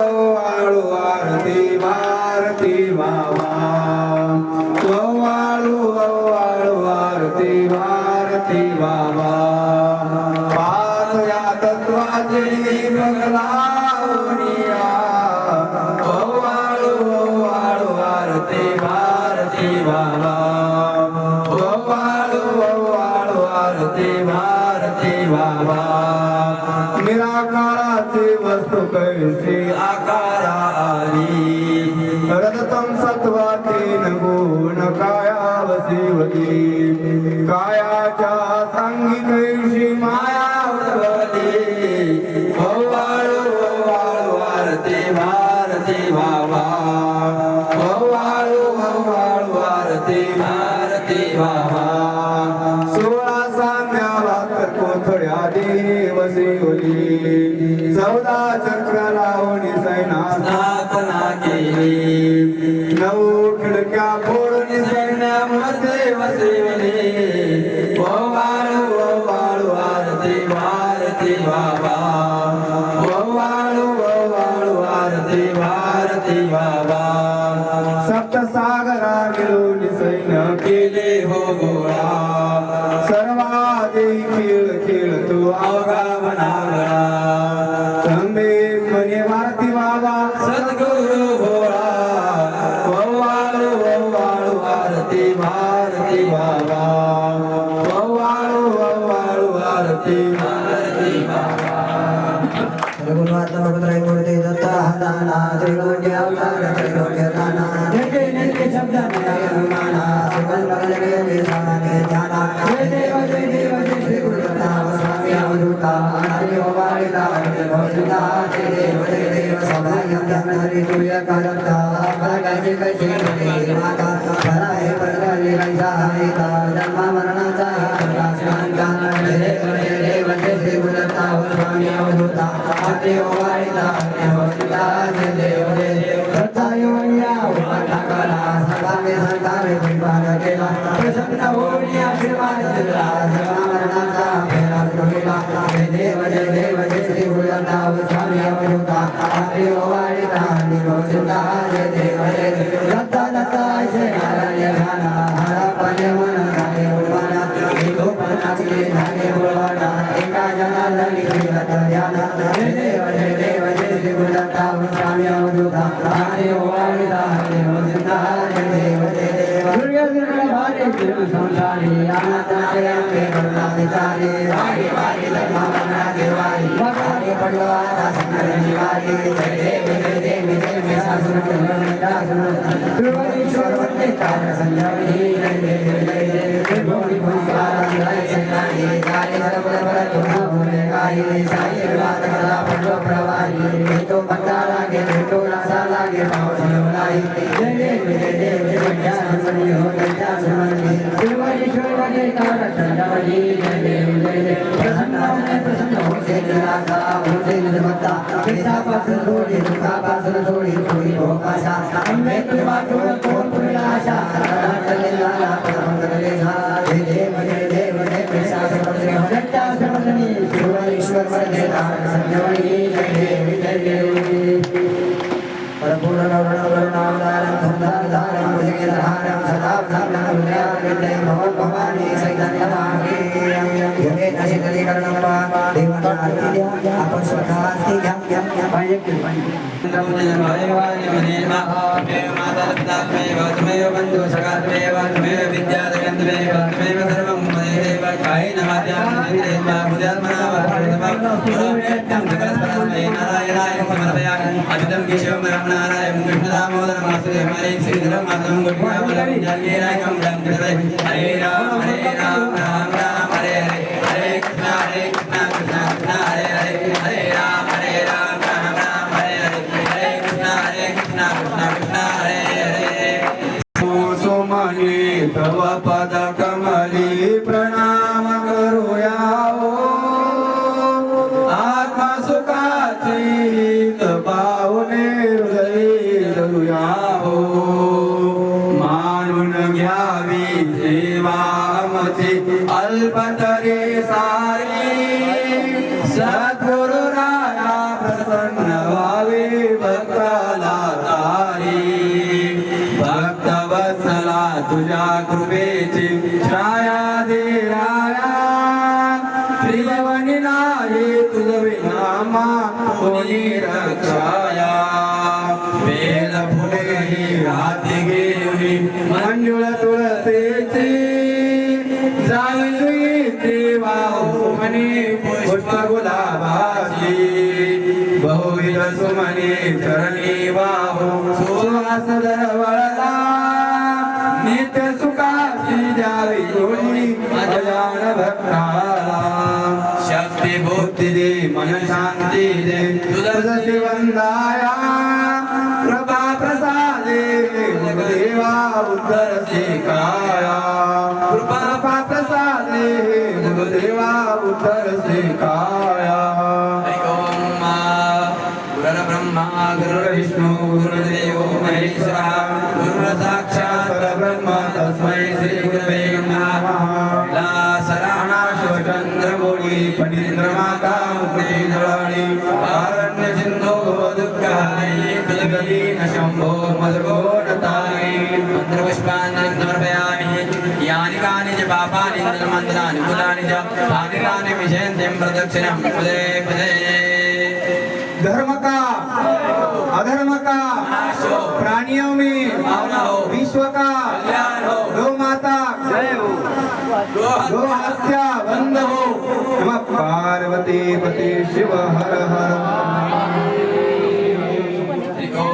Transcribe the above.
वाळू आरती भारती बाबा वाळू वाळू आरती भारती बाबा पाच या तत्वाची बगलावनिया भारती बाबा वाळू वाळू आकारा आली रजतम सत्वातीन गुण काया वसीवती कायाच्या सांगी कैशी माया उडवली भवाळू वाळू आरती भारती बाबा भवाळू वाळू आरती भारती बाबा सोळा साम्याला तर कोथळ्या देवसी ओली 走了走 भारती बाबा वव्वाळू वव्वाळू आरती भारती बाबा रघुनाथ भगवतराय मूर्ती दत्त हाताना त्रिलोक्य अवतार त्रिलोक्य दाना जय जय नैके शब्दाने अनुमाना सुगंध भगले योगी सामाने ध्याना जय देव जय देव जय श्री गुरुदत्ता स्वामी अवधूता अनादि ओवारिता स्वामी अवधूता अखिल ओवारिता जय देव देव जय श्री स्वामी अवधूता अखिल ओवारिता निरोध जय देव जय दत्ता दत्ता जय नारायण हरा मन झाले झाले एका ध्याना जय देव जय देव जय स्वामी अवधूता ओवाळिता जय देव जय देव दुर्गा संसारी करुणा विचारे वारी वारी धर्मा देवारी वारी पडलो आता निवारी जय देव जय देव जय जय सासुर ईश्वर वंदे कार संजीवनी जय जय जय जय जय भोगी भोगी जय सैनानी जय सर्व बर तुम गाई साई वाद कला पडलो प्रवाही भेटो भक्ता लागे भेटो रासा लागे पावस लाई जय देव जय देव जय जय मनी हो जय सुमनी शिवईश्वर वंदे कार संजीवनी प्रसन्न हो से निर्मता पिता पासून थोडी दुखा पासून थोडी थोडी भोकाशा अंबे तुझा जोड कोण पुढे आशा नाटले झाला परमंगले झाला जय देव जय देव जय पेशा समजले हरट्या समजणी शिव ईश्वर वरदे तारक घ्या घ्या घ्या पाहिजे की पाहिजे हरे राम हरे राम राम राम हरे हरे પદકમલી પ્રણામ કરો આવો આત્મા સુખાચિત પાવને હૃદય રૂયાવો માનુન જ્ઞાવી સેવામથી અલ્પતરે સારી तुझ्या कृपेची छाया दे राया. त्रिभुवनी नाही तुझ विनामा कोणी रक्षाया वेल फुले ही हाती गेली मंजुळ तुळसेची. जाई देवा सुमनी पुष्प गुलाबाची. बहुविध सुमनी चरणी वाहू सुवास दरवळला भक्ताला शक्ती बुद्धी दे मन शांती दे। तुझी वंदाया प्रभा प्रसादे देवा उत्तर काया। कृपा प्रसादे देवा उत्तर काया। हरि गुरुर्ब्रह्मा गुरुर्विष्णु गुरुर्देव महेश्वरः आरण्य मन्त्रपुष्पाञ्जलिं समर्पयामि यानि कानि च पापानि मन्त्राणि च तानि तानि विशन्त्यं प्रदक्षिणं पदे पदे धर्म का अधर्म का प्राणियों में हो। विश्व का ગો હત્યા બંધ હો પાર્વતી પતિ શિવ હર હર